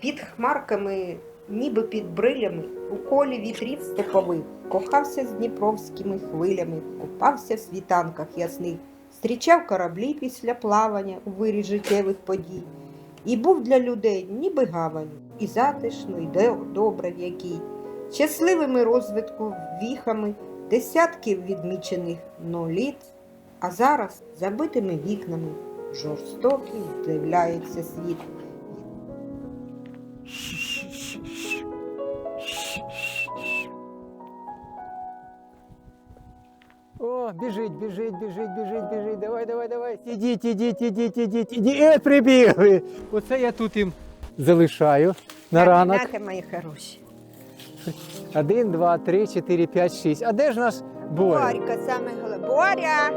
Під хмарками, ніби під брилями, у колі вітрів степових, кохався з дніпровськими хвилями, купався в світанках ясних, зустрічав кораблі після плавання у вирі життєвих подій. І був для людей ніби гавань, і затишно, і де- добре в якій, щасливими розвитку віхами, десятків відмічених но літ, а зараз забитими вікнами жорстокий здивляється світ. О, біжить, біжить, біжить, біжить, біжить. Давай, давай, давай. Ідіть, ідіть, ідіть, ідіть, ідіть. Е, прибігли. Оце я тут їм залишаю на ранок. Нате, мої хороші. Один, два, три, чотири, п'ять, шість. А де ж наш Боря? Борька, саме головне. Боря!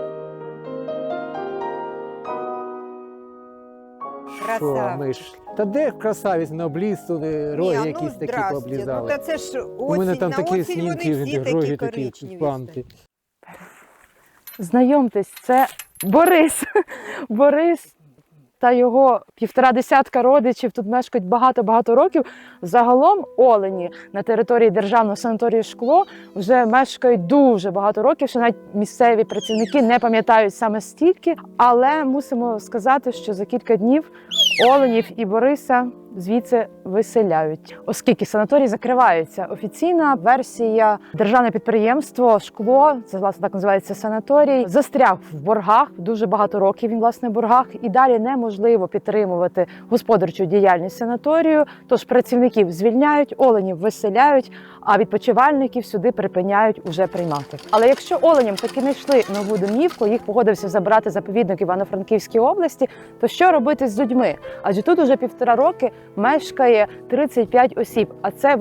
Що, Красавчик. миш? Та де красавець на облізу, роги Ні, якісь такі здрасте. Ну, та це ж осінь, У мене там на такі осінь снімки, вони всі роги такі такі коричневі. панки. Знайомтесь, це Борис. Борис та його півтора десятка родичів тут мешкають багато-багато років. Загалом олені на території державного санаторію шкло вже мешкають дуже багато років, що навіть місцеві працівники не пам'ятають саме стільки. Але мусимо сказати, що за кілька днів оленів і Бориса звідси виселяють, оскільки санаторій закривається. Офіційна версія державне підприємство шкло, це власне так називається санаторій, застряг в боргах дуже багато років. Він власне в боргах, і далі неможливо підтримувати господарчу діяльність санаторію. Тож працівників звільняють, оленів виселяють, а відпочивальників сюди припиняють уже приймати. Але якщо оленям таки не йшли нову домівку, їх погодився забрати заповідник Івано-Франківській області, то що робити з людьми? Адже тут уже півтора роки мешкає 35 осіб, а це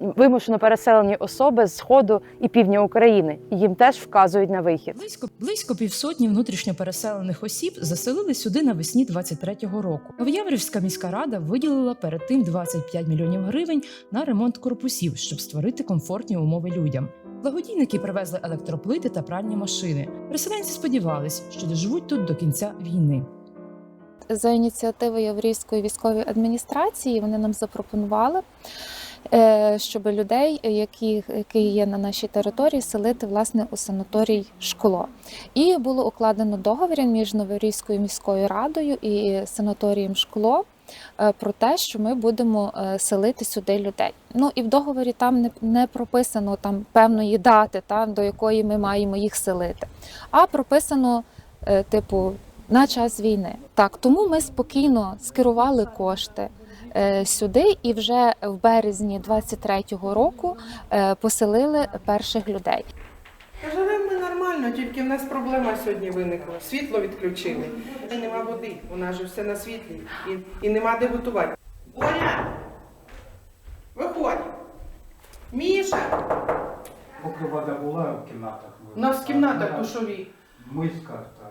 вимушено переселені особи з сходу і півдня України. Їм теж вказують на вихід. Близько близько півсотні внутрішньо переселених осіб заселили сюди навесні 23-го року. Новояврівська міська рада виділила перед тим 25 мільйонів гривень на ремонт корпусів, щоб створити комфортні умови людям. Благодійники привезли електроплити та пральні машини. Переселенці сподівались, що доживуть тут до кінця війни. За ініціативи Яврівської військової адміністрації вони нам запропонували, е, щоб людей, які, які є на нашій території, селити власне у санаторій школо. І було укладено договір між Новорізькою міською радою і санаторієм шкло. е, Про те, що ми будемо е, селити сюди людей. Ну і в договорі там не, не прописано там певної дати, та, до якої ми маємо їх селити, а прописано, типу, на час війни. Так, тому ми спокійно скерували кошти е, сюди і вже в березні 23-го року е, поселили перших людей. Живемо ми нормально, тільки в нас проблема сьогодні виникла. Світло відключили. І нема води, у нас же все на світлі. І, і нема де готувати. Оля! Виходь! Міша! Поки вода була в кімнатах. У нас в кімнатах душові, Миска та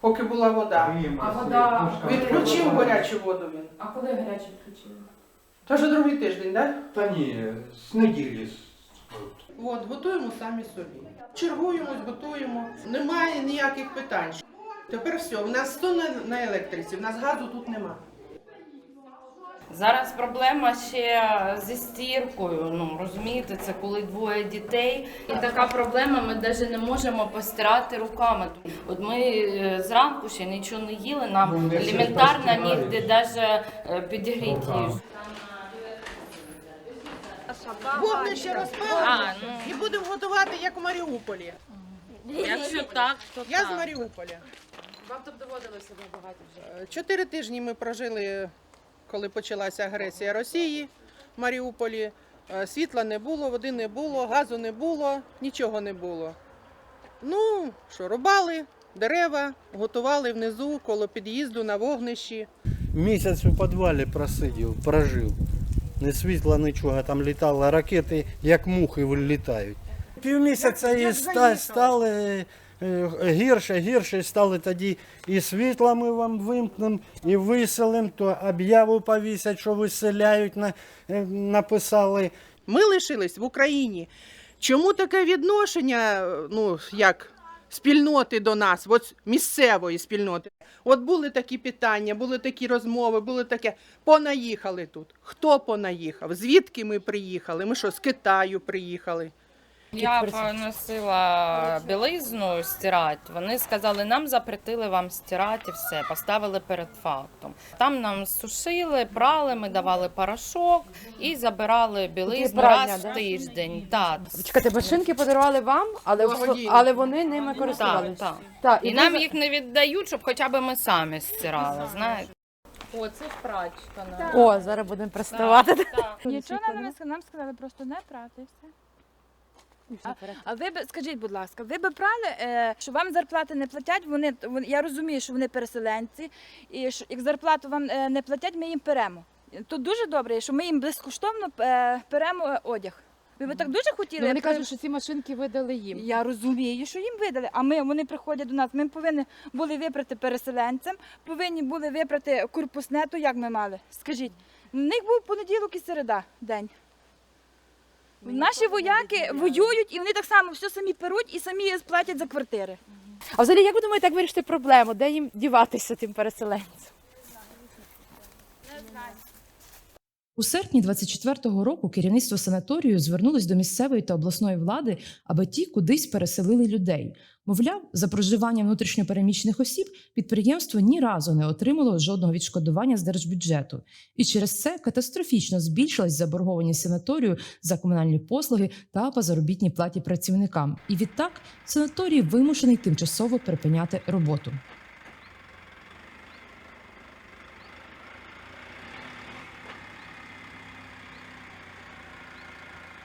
поки була вода. А вода Відключив гарячу воду він. А коли гарячі включили? Та вже другий тиждень, так? Та ні, з неділі. з- От, готуємо самі собі. Чергуємось, готуємо. Немає ніяких питань. Тепер все, в нас 100 на, на електриці, у нас газу тут нема. Зараз проблема ще зі стіркою. Ну розумієте, це коли двоє дітей, і така проблема. Ми навіть не можемо постирати руками. От ми е, зранку ще нічого не їли. Нам Ну, елементарно нігде навіть підігріти Руками. їжу. Вогнище А, розпалимо ну і будемо готувати, як у Маріуполі. якщо так, то Я з. Маріуполя. Вам тут доводилося багато вже. Е, Чотири тижні ми прожили, коли почалася агресія Росії в Маріуполі. Е, Світла не було, води не було, газу не було, нічого не було. Ну, що, рубали дерева, готували внизу коло під'їзду на вогнищі. Місяць у підвалі просидів, прожив. Не світла, нічого, там літали ракети, як мухи вилітають. Півмісяця і стали гірше, гірше стали тоді і світла ми вам вимкнемо, і виселимо, то об'яву повісять, що виселяють, на- е, написали. Ми лишились в Україні. Чому таке відношення? е, Ну, як спільноти до нас, от місцевої спільноти. От були такі питання, були такі розмови, були таке. Понаїхали тут. Хто понаїхав? Звідки ми приїхали? Ми що, з Китаю приїхали? Я поносила білизну стирати. Вони сказали, нам запретили вам стирати і все, поставили перед фактом. Там нам сушили, прали, ми давали порошок і забирали білизну пральня, раз да? в тиждень. Так, Чекайте, машинки подарували вам, але, але вони ними користувалися. так. Так, І нам їх не віддають, щоб хоча б ми самі стирали. Знаєте? О, це ж прачка. О, зараз будемо приставати. Нічого нам не сказали, нам сказали просто не прати все. А, а ви б скажіть, будь ласка, ви б прали, е, що вам зарплати не платять? Вони вон- я розумію, що вони переселенці, і що як зарплату вам е, не платять, ми їм перемо. Тут дуже добре, що ми їм безкоштовно е, перемо е, одяг. Ви б так дуже хотіли? Ну, вони кажуть, що ці машинки видали їм. я розумію, що їм видали. А ми вони приходять до нас. Ми повинні були випрати переселенцям, повинні були випрати корпусне, то як ми мали? Скажіть, в них був понеділок і середа день. Наші вояки воюють і вони так само все самі перуть і самі платять за квартири. А взагалі, як ви думаєте, як вирішити проблему? Де їм діватися тим переселенцям? У серпні 24-го року керівництво санаторію звернулось до місцевої та обласної влади, аби ті кудись переселили людей. Мовляв, за проживання внутрішньопереміщених осіб підприємство ні разу не отримало жодного відшкодування з держбюджету, і через це катастрофічно збільшилась заборгованість санаторію за комунальні послуги та по заробітній платі працівникам. І відтак санаторій вимушений тимчасово припиняти роботу.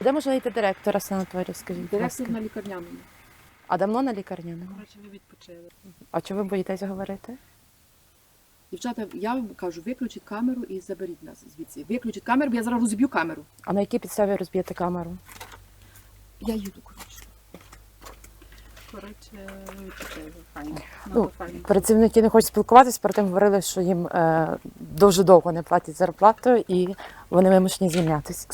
Де можна знайти директора санаторію, скажіть? будь ласка? Директор на лікарняному. А давно на лікарняному? Коротше, ви відпочили. А чому ви боїтесь говорити? Дівчата, я вам кажу, виключіть камеру і заберіть нас звідси. Виключіть камеру, бо я зараз розб'ю камеру. А на якій підставі розб'єте камеру? Я їду, коротше. Коротше, ви відпочили. Файно. Ну, Працівники не хочуть спілкуватися, проте говорили, що їм е, дуже довго не платять зарплату і вони вимушені звільнятися.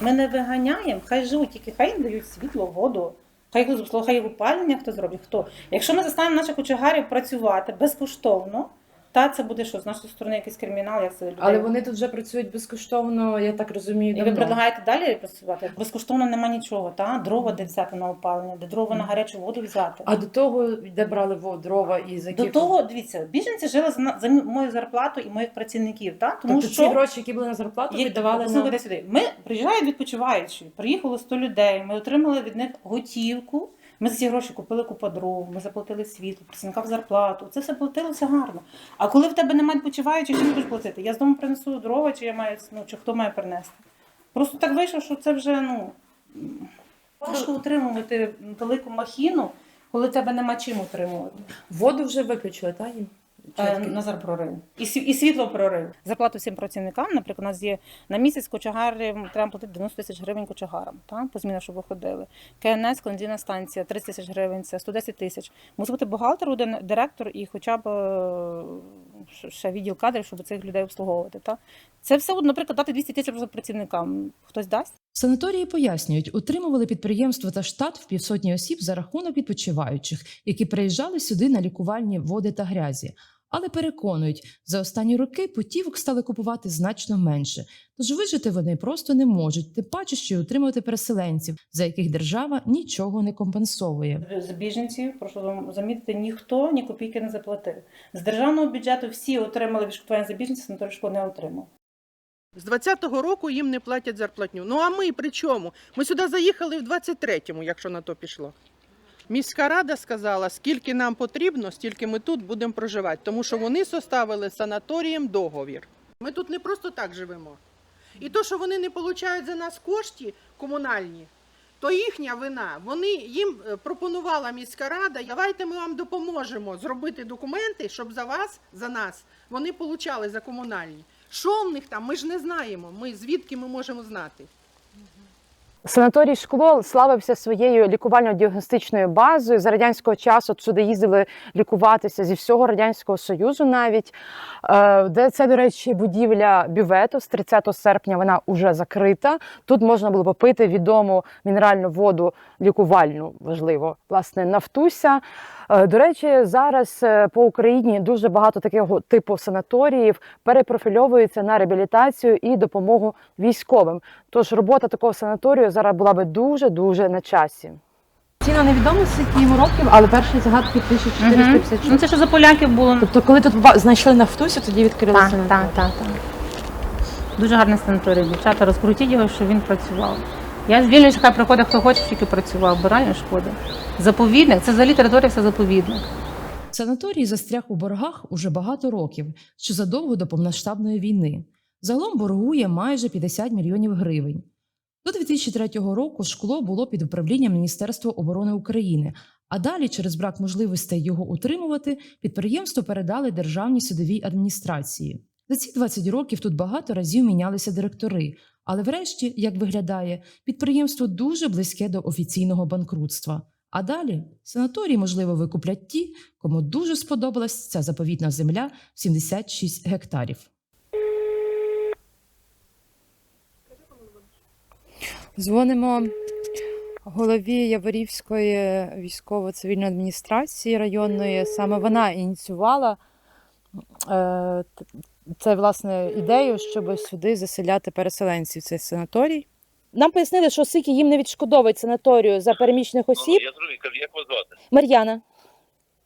Ми не виганяємо, хай живуть, тільки хай їм дають світло, воду, хай, хай опалення хто зробить. Хто? Якщо ми заставимо наших кочегарів працювати безкоштовно, та це буде що з нашої сторони якийсь кримінал, як це людей. Але вони тут вже працюють безкоштовно, я так розумію. І ви предлагаєте далі працювати? Безкоштовно нема нічого, та дрова де взяти на опалення, де дрова на гарячу воду взяти. А до того, де брали во- дрова і за До того, дивіться, біженці жили за, на- за мою зарплату і моїх працівників, та? тому Тобто що ці гроші, які були на зарплату, Є- віддавали Послухайте на... сюди. Ми приїжджають відпочиваючі, приїхало 100 людей, ми отримали від них готівку. Ми за ці гроші купили купу дров, ми заплатили світло, працівникам зарплату. Це все платилося гарно. А коли в тебе немає відпочиваючих, чим будеш платити? Я з дому принесу дрова, чи я маю ну, чи хто має принести? Просто так вийшло, що це вже ну важко утримувати велику махіну, коли тебе нема чим утримувати. Воду вже виключили, так? Е, Назар прорив. І, і світло прорив. Зарплату всім працівникам, наприклад, у нас є на місяць кочегари, треба платити 90 тисяч гривень кочегарам, та? по змінах, щоб виходили. КНС, кондиційна станція, 30 тисяч гривень, це 110 тисяч. Мусить бути бухгалтер, один директор і хоча б е, ще відділ кадрів, щоб цих людей обслуговувати. Та? Це все, от, наприклад, дати 200 тисяч працівникам. Хтось дасть? Санаторії пояснюють, утримували підприємство та штат в півсотні осіб за рахунок відпочиваючих, які приїжджали сюди на лікувальні води та грязі. Але переконують, за останні роки путівок стали купувати значно менше. Тож вижити вони просто не можуть, тим паче, що й утримувати переселенців, за яких держава нічого не компенсовує. З біженців, прошу вам замітити, ніхто ні копійки не заплатив. З державного бюджету всі отримали відшкодування за біженців, санаторій не отримав. З 20-го року їм не платять зарплатню. Ну а ми при чому? Ми сюди заїхали в 23-му, якщо на то пішло. Міська рада сказала, скільки нам потрібно, стільки ми тут будемо проживати, тому що вони составили санаторієм договір. Ми тут не просто так живемо. І то, що вони не отримують за нас кошти комунальні, то їхня вина. Вони їм е, пропонувала міська рада, давайте ми вам допоможемо зробити документи, щоб за вас, за нас, вони получали за комунальні. Що в них там? Ми ж не знаємо. Ми звідки ми можемо знати? Санаторій шкло славився своєю лікувально-діагностичною базою. За радянського часу сюди їздили лікуватися зі всього радянського союзу, навіть Е, де це, до речі, будівля бювету з 30 серпня. Вона вже закрита. Тут можна було попити відому мінеральну воду лікувальну, важливо, власне, нафтуся. Е, До речі, зараз е, по Україні дуже багато такого типу санаторіїв перепрофільовується на реабілітацію і допомогу військовим. Тож робота такого санаторію зараз була би дуже дуже на часі. Ціна невідомо скільки йому років, але перші загадки 1456. Ну це що за поляків було. Тобто, коли тут знайшли нафтусю, тоді відкрили так, так, так. Дуже гарний санаторій. Дівчата, розкрутіть його, щоб він працював. Я звільнююся, хай приходить, хто хоче, тільки працював, бо реально шкода. Заповідник, це взагалі територія, це заповідник. Санаторій застряг у боргах уже багато років, що задовго до повноштабної війни. Загалом боргує майже 50 мільйонів гривень. До 2003 року шкло було під управлінням Міністерства оборони України, а далі, через брак можливостей його утримувати, підприємство передали державній судовій адміністрації. За ці 20 років тут багато разів мінялися директори, але врешті, як виглядає, підприємство дуже близьке до офіційного банкрутства. А далі санаторій, можливо, викуплять ті, кому дуже сподобалась ця заповітна земля в 76 гектарів. Дзвонимо голові Яворівської військово-цивільної адміністрації районної. Саме вона ініціювала е, це власне ідею, щоб сюди заселяти переселенців. Цей санаторій. Нам пояснили, що скільки їм не відшкодовують санаторію за переміщених осіб. Я зрозумів, кажу, як вас звати? Мар'яна.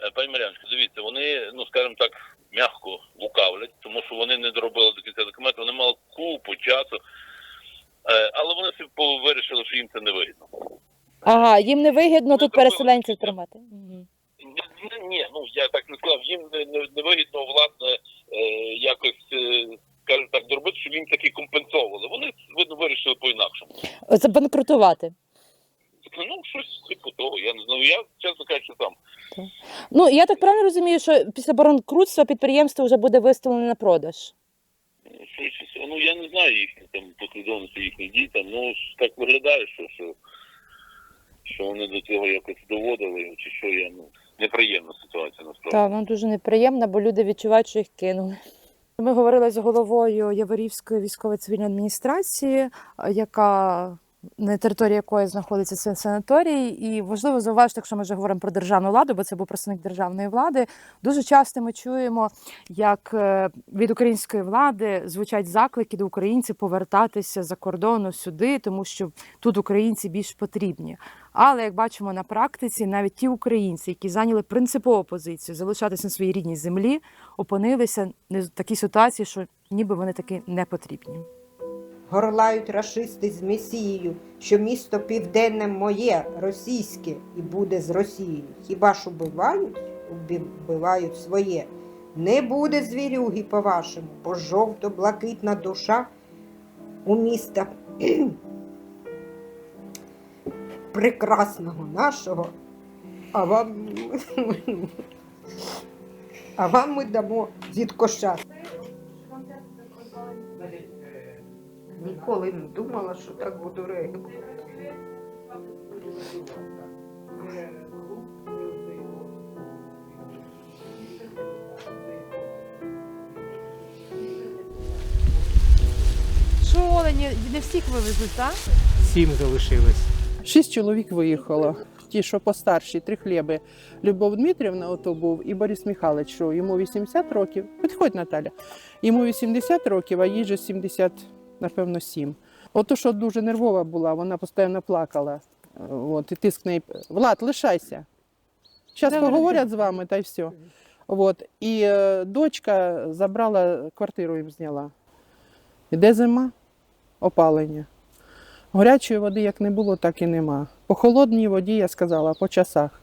Е, Пані Мар'яночко, дивіться, вони, ну скажімо так, м'яко лукавлять, тому що вони не доробили до кінця документу, вони мали купу часу, Е, але вони собі по- вирішили, що їм це не вигідно. Ага, їм не вигідно тут переселенців тримати. Ні, ні, ну я так не сказав, їм не, не, не вигідно, власне, якось, е, скажімо так, доробити, щоб їм таки компенсовували. Вони, видно, вирішили по-інакшому. Забанкрутувати. Ну, щось типу того, я не знаю. Я, чесно кажучи, сам. Ну я так правильно розумію, що після банкрутства підприємство вже буде виставлене на продаж. Ну я не знаю їхні там послідовності їхніх дій, там, ну так виглядає, що, що, що вони до цього якось доводили, чи що я, ну, неприємна ситуація насправді. Так, вона дуже неприємна, бо люди відчувають, що їх кинули. Ми говорили з головою Яворівської військово-цивільної адміністрації, яка на території якої знаходиться цей санаторій. І важливо зауважити, якщо ми вже говоримо про державну владу, бо це був представник державної влади. Дуже часто ми чуємо, як е, від української влади звучать заклики до українців повертатися за кордону сюди, тому що тут українці більш потрібні. Але як бачимо на практиці, навіть ті українці, які зайняли принципову позицію залишатися на своїй рідній землі, опинилися в такій ситуації, що ніби вони таки не потрібні. Горлають рашисти з Месією, що місто південне моє, російське, і буде з Росією. Хіба ж убивають? Убивають своє. Не буде звірюги, по-вашому, бо жовто-блакитна душа у міста прекрасного нашого, а вам, а вам ми дамо від коша. Ніколи не думала, що так буду реагувати. Що олені не всіх вивезуть, так? Сім залишилось. Шість чоловік виїхало. Ті, що постарші, три хліби. Любов Дмитрівна ото був і Борис Михайлович, що йому 80 років. Підходь, Наталя. Йому 80 років, а їй же 70, напевно, 7. Ото, що дуже нервова була, вона постійно плакала. От, і тиск неї. Влад, лишайся. Зараз поговорять з вами та й все. От. І е, дочка забрала квартиру їм зняла. Іде зима, опалення. Горячої води як не було, так і нема. По холодній воді, я сказала, по часах.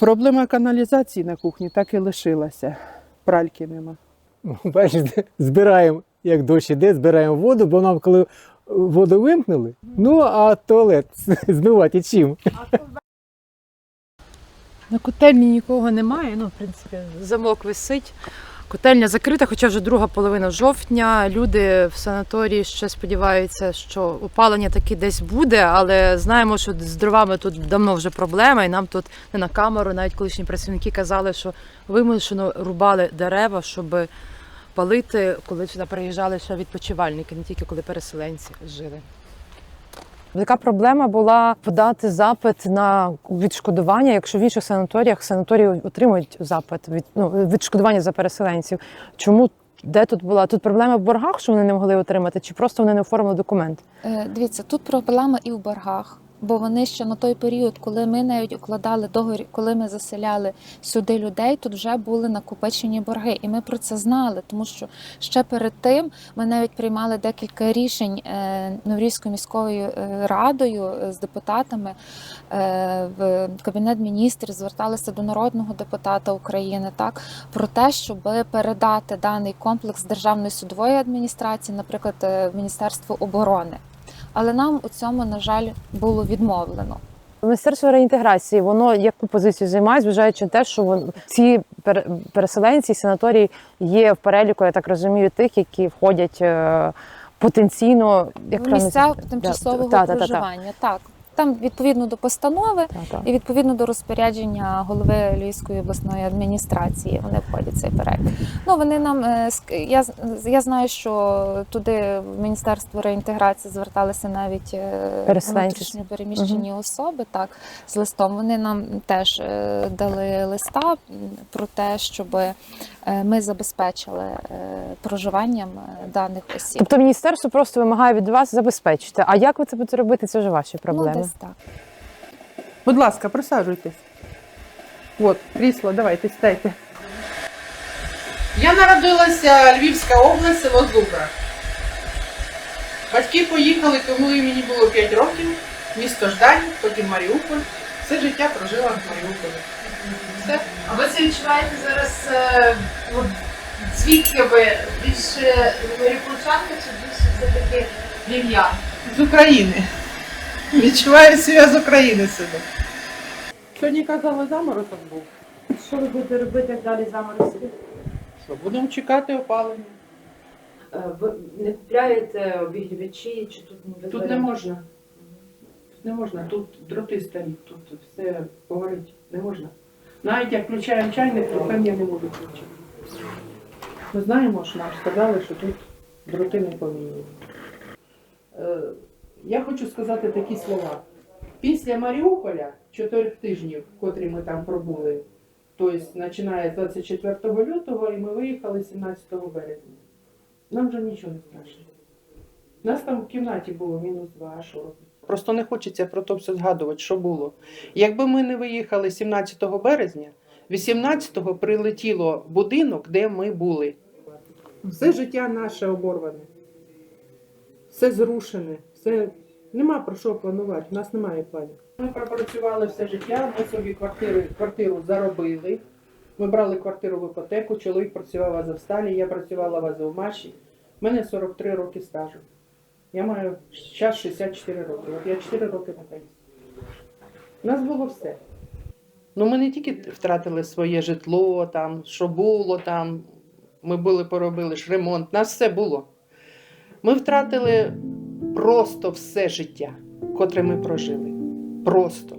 Проблема каналізації на кухні так і лишилася. Пральки нема. Бачите, збираємо, як дощ іде, збираємо воду, бо нам коли воду вимкнули, ну а туалет змивати чим? На котельні нікого немає. Ну, в принципі, замок висить. Котельня закрита, хоча вже друга половина жовтня. Люди в санаторії ще сподіваються, що опалення таки десь буде, але знаємо, що з дровами тут давно вже проблема, і нам тут не на камеру, навіть колишні працівники казали, що вимушено рубали дерева, щоб палити, коли сюди приїжджали ще відпочивальники, не тільки коли переселенці жили. Така проблема була подати запит на відшкодування, якщо в інших санаторіях санаторії отримують запит від ну, відшкодування за переселенців. Чому де тут була? Тут проблема в боргах, що вони не могли отримати, чи просто вони не оформили документ? Е, Дивіться, тут проблема і в боргах. Бо вони ще на той період, коли ми навіть укладали договір, коли ми заселяли сюди людей, тут вже були накопичені борги, і ми про це знали, тому що ще перед тим ми навіть приймали декілька рішень е, Новорізькою міською е, радою е, з депутатами в кабінет міністрів, зверталися до народного депутата України так про те, щоб передати даний комплекс державної судової адміністрації, наприклад, в Міністерство оборони. Але нам у цьому, на жаль, було відмовлено. Міністерство реінтеграції, воно яку позицію займає, зважаючи на те, що вон- ці пере- переселенці, санаторії є в переліку, я так розумію, тих, які входять е, потенційно як Місця тимчасового Да, та, та, та, та. проживання. Так. Там відповідно до постанови та. і відповідно до розпорядження голови Львівської обласної адміністрації вони входять в цей перелік. Ну вони нам е, я я знаю, що туди в міністерство реінтеграції зверталися навіть е, внутрішньо переміщені особи. Так з листом вони нам теж е, дали листа про те, щоб ми забезпечили проживанням даних осіб. Тобто міністерство просто вимагає від вас забезпечити. А як ви це будете робити? Це вже ваші проблеми. Ну, так. Будь ласка, присаджуйтесь. От, крісло, давайте сідайте. Я народилася Львівська область, село Зубра. Батьки поїхали, коли мені було 5 років, місто Ждань, потім Маріуполь. Все життя прожила в Маріуполі. Все. А ви це відчуваєте зараз е, от, звідки ви більше маріупольчанка чи більше все-таки львів'ян? З України. Відчуваю себе з України себе. Сьогодні казали, заморозок був. Що ви будете робити як далі заморозки? Що, будемо чекати опалення. Ви не купляєте обігрівачі чи тут не Тут не можна. Тут не можна, тут дроти старі, тут все погорить. Не можна. Навіть як включаємо чайник, то певні не можуть включити. Ми знаємо, що нам сказали, що тут дроти не повинні. Я хочу сказати такі слова. Після Маріуполя, чотирьох тижнів, котрі ми там пробули, тобто починає з 24 лютого, і ми виїхали 17 березня. Нам вже нічого не страшно. Нас там в кімнаті було мінус два, а що робити? Просто не хочеться про то все згадувати, що було. Якби ми не виїхали 17 березня, 18-го прилетіло будинок, де ми були. Все життя наше оборване, все зрушене, все нема про що планувати. У нас немає планів. Ми пропрацювали все життя, ми собі квартиру, квартиру заробили. Ми брали квартиру в іпотеку, чоловік працював в Азовсталі, я працювала в Азовмаші. У мене 43 роки стажу. Я маю зараз 64 роки. От я 4 роки на пенсії. У нас було все. Ну, ми не тільки втратили своє житло, там, що було там. Ми були, поробили ж ремонт, у нас все було. Ми втратили просто все життя, котре ми прожили. Просто.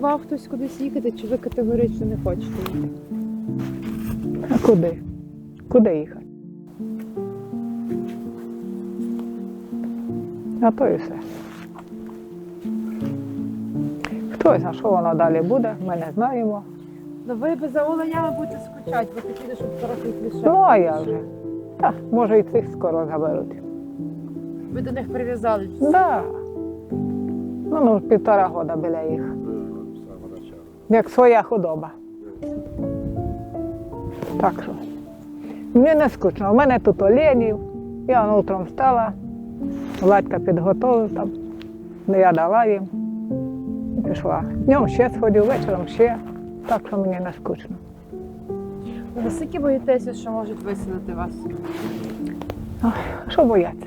Пропонував хтось кудись їхати, чи ви категорично не хочете їхати? А куди? Куди їхати? А то і все. Хто знає, що воно далі буде, ми не знаємо. Ну ви би за оленями будете скучати, бо хотіли, щоб трохи їх лише. Ну, а я вже. Та, може і цих скоро заберуть. Ви до них прив'язались. Да. Ну, ну, півтора года біля їх. Як своя худоба. Так що. Мені не скучно. У мене тут оленів. Я утром встала, Владька підготовив там. Я дала їм і пішла. Днем ще сходив, вечором ще. Так що мені не скучно. Ви скільки боїтеся, що можуть виселити вас? Ой, що бояться?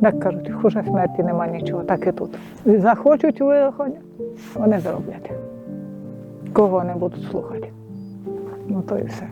Як кажуть, хуже смерті нема нічого, так і тут. Захочуть виходять, вони зроблять. Кого не будуть слухати. Ну то і все.